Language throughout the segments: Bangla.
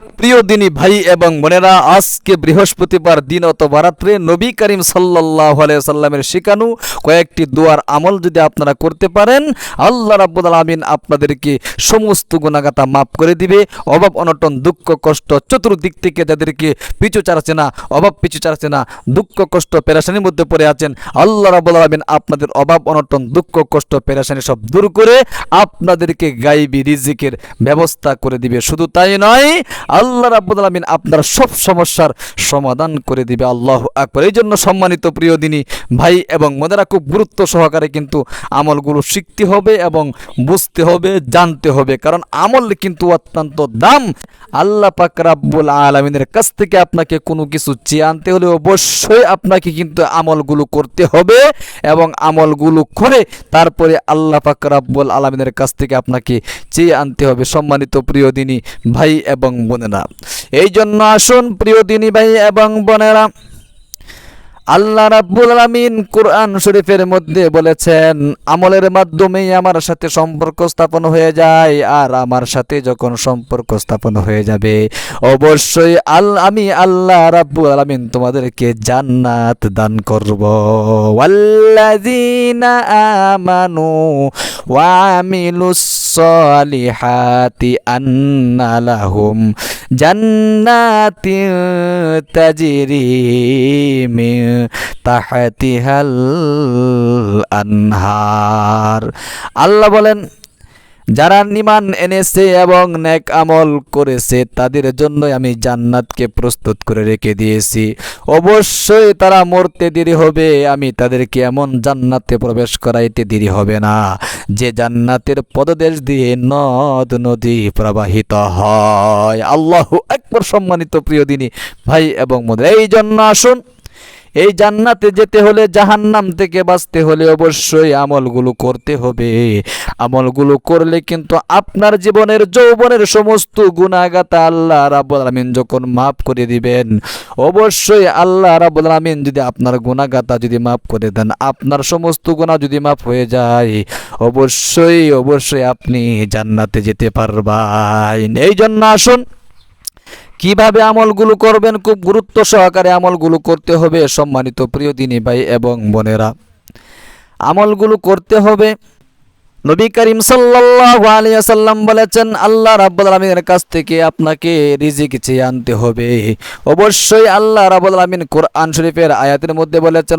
প্রিয় দিনী ভাই এবং বোনেরা, আজকে বৃহস্পতিবার দিন অথবা রাত্রে নবী করিম সাল্লাহ সাল্লামের শিখানু কয়েকটি দোয়ার আমল যদি আপনারা করতে পারেন, আল্লাহ রাব্বুল আলামিন আপনাদেরকে সমস্ত গুণাগাতা মাফ করে দিবে। অভাব, অনটন, দুঃখ, কষ্ট চতুর্দিক থেকে যাদেরকে পিছু চাড়ছে না, অভাব পিছু চাড়ছে না, দুঃখ, কষ্ট, পেরেশানির মধ্যে পড়ে আছেন, আল্লাহ রাব্বুল আলামিন আপনাদের অভাব, অনটন, দুঃখ, কষ্ট, পেরেশানি সব দূর করে আপনাদেরকে গাইবি, রিজিকের ব্যবস্থা করে দিবে। শুধু তাই নয় আল্লাহ রাব্বুল আলামিন আপনার সব সমস্যার সমাধান করে দিবে, আল্লাহ আকবার। এই জন্য সম্মানিত প্রিয় দিনী ভাই এবং মোদেরা খুব গুরুত্ব সহকারে কিন্তু আমলগুলো শিখতে হবে এবং বুঝতে হবে, জানতে হবে। কারণ আমল কিন্তু অত্যন্ত দাম। আল্লাহ পাক রাব্বুল আলমিনের কাছ থেকে আপনাকে কোনো কিছু চেয়ে আনতে হলে অবশ্যই আপনাকে কিন্তু আমলগুলো করতে হবে এবং আমলগুলো করে তারপরে আল্লাহ পাক রাব্বুল আলমিনের কাছ থেকে আপনাকে চেয়ে আনতে হবে। সম্মানিত প্রিয় দিনী ভাই এবং বোনেরা এই জন্য আসুন প্রিয় দিনী ভাই এবং বোনেরা। আল্লাহ রাব্বুল আলামিন কোরআন শরীফের মধ্যে বলেছেন, আমলের মাধ্যমেই আমার সাথে সম্পর্ক স্থাপন হয়ে যায় আর আমার সাথে যখন সম্পর্ক স্থাপন হয়ে যাবে, অবশ্যই আল, আমি আল্লাহ রাব্বুল আলামিন তোমাদেরকে জান্নাত দান করব। ওয়াল্লাযীনা আমানু ওয়া আমিলুস সালিহাতি আন্না লাহুম জান্নাতিন তাজরি মিন তাহতিহাল আল্লাহ বলেন যারা নিমান এনেছে এবং নেক আমল করেছে, তাদের জন্য আমি জান্নাতকে প্রস্তুত করে রেখে দিয়েছি। অবশ্যই তারা মরতে দেরি হবে, আমি তাদেরকে এমন জান্নাতে প্রবেশ করাইতে দেরি হবে না। যে জান্নাতের পদদেশ দিয়ে নদ, নদী প্রবাহিত হয়। আল্লাহ একবার সম্মানিত প্রিয় দিনী ভাই এবং মোদের এই জন্য আসুন এই জান্নাতে যেতে হলে জাহান্নাম থেকে বাঁচতে হলে অবশ্যই আমলগুলো করতে হবে। আমলগুলো করলে কিন্তু আপনার জীবনের, যৌবনের সমস্ত গুণাগাতা আল্লাহ রাব্বুল আলামিন যখন মাফ করে দিবেন, অবশ্যই আল্লাহ রাব্বুল আলামিন যদি আপনার গুণাগাতা যদি মাফ করে দেন, আপনার সমস্ত গুণা যদি মাফ হয়ে যায়, অবশ্যই অবশ্যই আপনি জান্নাতে যেতে পারবেন। এই জন্য আসুন কীভাবে আমলগুলো করবেন? খুব গুরুত্ব সহকারে আমলগুলো করতে হবে সম্মানিত প্রিয় দিনী ভাই এবং বোনেরা। আমলগুলো করতে হবে নবী করিম সাল্লাল্লাহু আলাইহি ওয়াসাল্লাম বলেছেন, আল্লাহ রাব্বুল আলামিনের কাছ থেকে আপনাকে রিজিক চেয়ে আনতে হবে। অবশ্যই আল্লাহ রাব্বুল আলামিন কোরআন শরীফের আয়াতের মধ্যে বলেছেন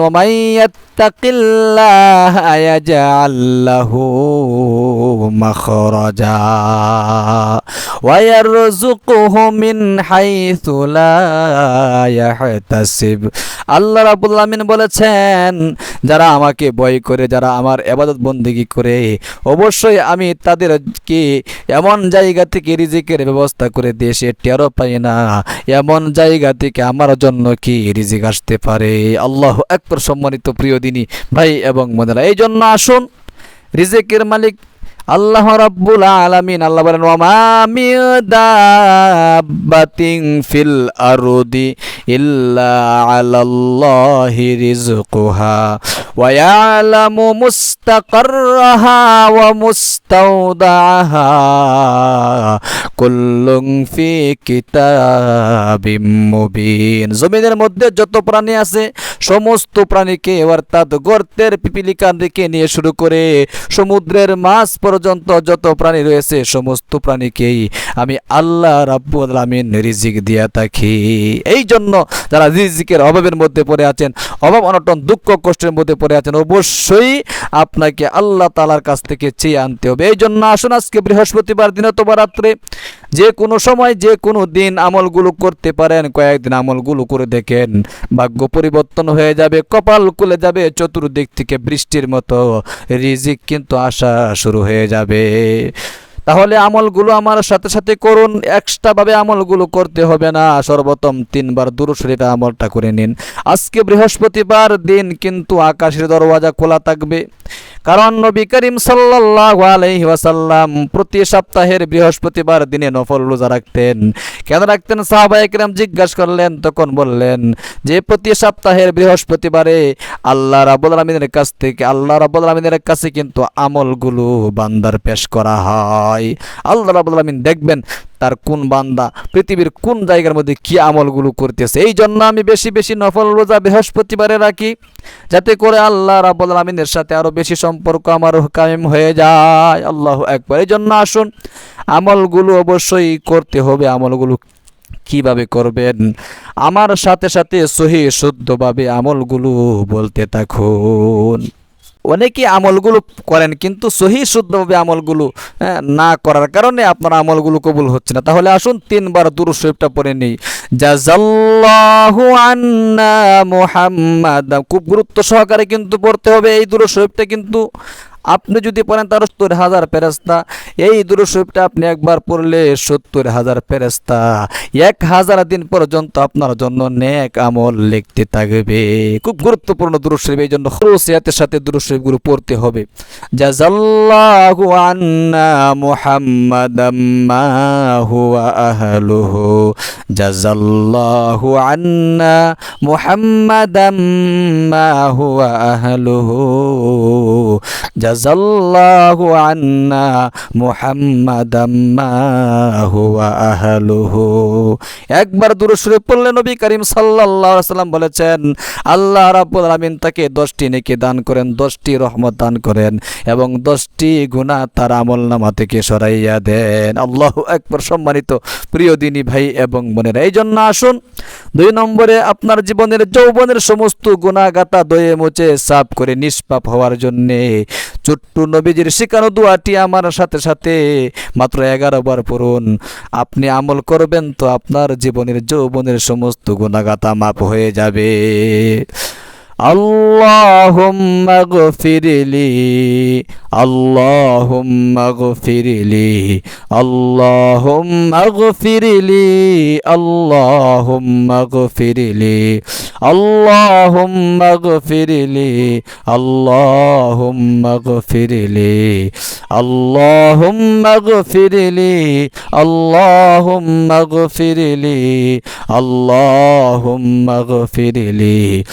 আল্লাহ রাব্বুল আলামিন বলেছেন, যারা আমাকে ভয় করে, যারা আমার ইবাদত বন্দেগী করে অবশ্যই আমি তাদেরকে এমন জায়গা থেকে রিজিকের ব্যবস্থা করে দিয়ে সে টেরো পাই না। এমন জায়গা থেকে আমার জন্য কি রিজিক আসতে পারে? আল্লাহ একবার সম্মানিত প্রিয় দিনী ভাই এবং মনেরা এই জন্য আসুন। রিজেকের মালিক আল্লাহ রাব্বুল আলামিন, আল্লাহ বলেন ওয়ামা দাব্বাতিন ফিল আরদি ইল্লা আলাল্লাহি রিজকুহা ওয়া ইয়ালামু মুস্তাকাররাহা ওয়া মুস্তাওদাহা কুল্লুন ফি কিতাবিম মুবিন। জমিনের মধ্যে যত প্রাণী আছে সমস্ত প্রাণীকে অর্থাৎ গর্তের পিপিলিকান দিকে নিয়ে শুরু করে সমুদ্রের মাছ পর্যন্ত যত প্রাণী রয়েছে সমস্ত প্রাণীকেই আমি আল্লাহ রাব্বুল আলামিন রিজিক দিয়া থাকি। এই জন্য যারা রিজিকের অভাবের মধ্যে পড়ে আছেন, অভাব অনটন, দুঃখ কষ্টের মধ্যে পড়ে আছেন, অবশ্যই আপনাকে আল্লাহ তালার কাছ থেকে চেয়ে আনতে হবে। এই জন্য আসুন আজকে বৃহস্পতিবার দিন অথবা রাত্রে যে কোনো সময়, যে কোনো দিন আমলগুলো করতে পারেন। কয়েকদিন আমলগুলো করে দেখেন। ভাগ্য পরিবর্তন হয়ে যাবে, কপাল কুলে যাবে, চতুর্দিক থেকে বৃষ্টির মতো রিজিক কিন্তু আসা শুরু হয়ে যাবে। তাহলে আমলগুলো আমার সাথে সাথে করুন, এক্সট্রাভাবে আমলগুলো করতে হবে না। সর্বপ্রথম তিনবার দুরু শরীফে আমলটা করে নিন। আজকে বৃহস্পতিবার দিন, কিন্তু আকাশের দরওয়াজা খোলা থাকবে। কারণ নবী করিম সাল্লাল্লাহু আলাইহি ওয়াসাল্লাম প্রতি সপ্তাহের বৃহস্পতিবার দিনে নফল রোজা রাখতেন। কেন রাখতেন? সাহাবায়ে কেরাম জিজ্ঞাসা করলেন, তখন বললেন, যে প্রতি সপ্তাহের বৃহস্পতিবারে আল্লাহ রাব্বুল আলামিনের কাছ থেকে, আল্লাহ রাব্বুল আলামিনের কাছে কিন্তু আমলগুলো বান্দার পেশ করা হয়। আল্লাহ রাব্বুল আলামিন দেখবেন তার কোন বান্দা, পৃথিবীর কোন জায়গার মধ্যে কি আমলগুলো করতেছে? এই জন্য আমি বেশি বেশি নফল রোজা বৃহস্পতিবারে রাখি, যাতে করে আল্লাহ রাবুল আলমিনের সাথে আরও বেশি সম্পর্ক আমার কায়েম হয়ে যায়। আল্লাহ একবার এই জন্য আসুন, আমলগুলো অবশ্যই করতে হবে। আমলগুলো কীভাবে করবেন? আমার সাথে সাথে সহি শুদ্ধভাবে আমলগুলো বলতে থাকুন। অনেকে আমলগুলো করেন, কিন্তু সহি শুদ্ধভাবে আমলগুলো না করার কারণে আপনার আমলগুলো কবুল হচ্ছে না। তাহলে আসুন তিনবার দুরু শরীফটা পড়ে নেই। জাজাল্লাহু মুহাম্মাদ খুব গুরুত্ব সহকারে কিন্তু পড়তে হবে এই দুরু শরীফটা কিন্তু। আপনি যদি পড়েন তার সত্তর হাজার ফেরেস্তা এই দুরু শরীফটা আপনি একবার পড়লে সত্তর হাজার ফেরেস্তা এক হাজার দিন পর্যন্ত আপনার জন্য নেক আমল লিখতে থাকবে। খুব গুরুত্বপূর্ণ দুরুশরীফ এই জন্য খরুসিয়াতের সাথে দুরু শরীফগুলো পড়তে হবে। জাজাল্লাহু আন্না মুহাম্মাদাম মা হুয়া আহলুহু। জাজাল্লাহু আন্না হুয়া আহলুহু। জাজাল্লাহু আন্না মুহাম্মাদাম মা হুয়া আহলুহু। একবার দূর সুরে পড়লে নবী করিম সাল্লাল্লাহু আলাইহি সাল্লাম বলেছেন, আল্লাহ রাব্বুল আলামিন তাকে 10টি নেকি দান করেন 10টি রহমত দান করেন এবং 10টি গুনাহ তার আমলনামা থেকে সরাইয়া দেন। আল্লাহু আকবার। সম্মানিত প্রিয় দিনী ভাই এবং বোনেরা, এই জন্য আসুন দুই নম্বরে আপনার জীবনের যৌবনের সমস্ত গুণাগাতা দয়ে মুছে সাফ করে নিষ্পাপ হওয়ার জন্যে ছোট্ট নবীজির শিখানো দোয়াটি আমার সাথে সাথে মাত্র এগারো বার পড়ুন। আপনি আমল করবেন তো আপনার জীবনের যৌবনের সমস্ত গুণাগাতা মাপ হয়ে যাবে। اللهم اغفر لي اللهم اغفر لي اللهم اغفر لي اللهم اغفر لي اللهم اغفر لي اللهم اغفر لي اللهم اغفر لي اللهم اغفر لي اللهم اغفر لي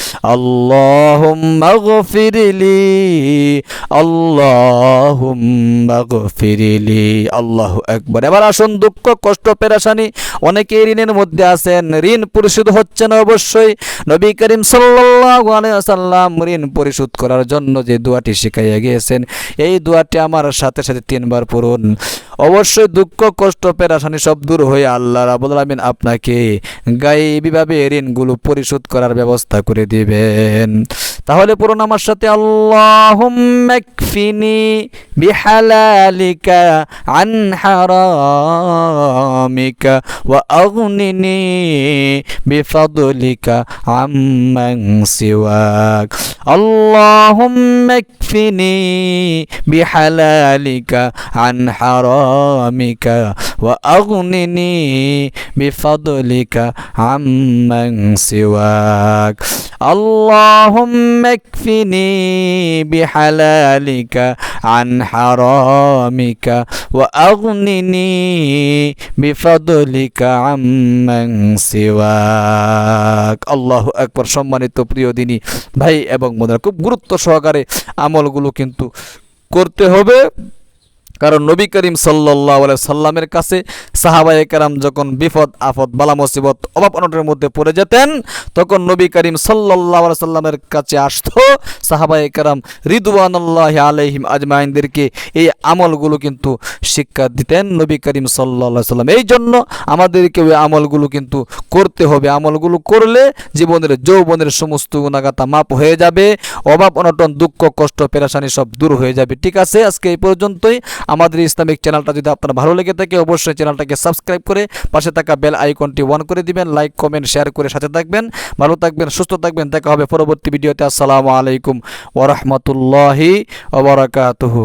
اللهم اغفر لي اللهم اغفر لي আল্লাহ একবার এবার আসুন দুঃখ কষ্ট পেরেশানি অনেকে ঋণের মধ্যে আছেন ঋণ পরিশোধ হচ্ছে না অবশ্যই নবী করিম সাল্লাল্লাহু আলাইহি ওয়াসাল্লাম ঋণ পরিশোধ করার জন্য যে দোয়াটি শিখাইয়া গিয়েছেন এই দোয়াটি আমার সাথে সাথে তিনবার পড়ুন অবশ্যই দুঃখ, কষ্ট, পেরাশানি সব দূর হয়ে আল্লাহ রাবুল আলমিন আপনাকে গায়েবীভাবে ঋণগুলো পরিশোধ করার ব্যবস্থা করে দিবেন। তাহলে পড়ুন আমার সাথে আল্লাহুম্মাকফিনি বিহালালিকা আন হারামিকা ওয়া আগনিনি বিফাদলিকা আম্মান সিওয়াক। আল্লাহুম্মাকফিনি বিহালালিকা আন ওয়া আগনিনি বিফাদলিকা আম্মান সিওয়াক اللهم اكفني بحلالك عن حرامك وأغنني بفضلك عمن سواك الله أكبر সম্মানিত প্রিয় দিনী ভাই এবং বোনেরা খুব গুরুত্ব সহকারে আমলগুলো কিন্তু করতে হবে কারণ নবী করিম সাল্লাহ সাল্লামের কাছে সাহাবায়ে কেরাম যখন বিপদ আফদ বালা, মুসিবত, অভাব, অনটনের মধ্যে পড়ে যেতেন, তখন নবী করিম সাল্লাহ সাল্লামের কাছে আসতো, সাহাবায়ে কেরাম রিদুয়ানুল্লাহ আলহিম আজমাইনদেরকে এই আমলগুলো কিন্তু শিক্ষা দিতেন নবী করিম সাল্লাহ সাল্লাম। এই জন্য আমাদেরকে ওই আমলগুলো কিন্তু করতে হবে। আমলগুলো করলে জীবনের, যৌবনের সমস্ত গুণাগাতা মাপ হয়ে যাবে, অভাব, অনটন, দুঃখ, কষ্ট, পেরাশানি সব দূর হয়ে যাবে। ঠিক আছে, আজকে এই পর্যন্তই। আমাদের ইসলামিক চ্যানেলটা যদি আপনার ভালো লেগে থাকে, অবশ্যই চ্যানেলটাকে সাবস্ক্রাইব করে পাশে থাকা বেল আইকনটি অন করে দিবেন, লাইক, কমেন্ট, শেয়ার করে সাথে থাকবেন। ভালো থাকবেন, সুস্থ থাকবেন, দেখা হবে পরবর্তী ভিডিওতে। আসসালামু আলাইকুম ওরহমতুল্লাহি ওবরাকাতুহু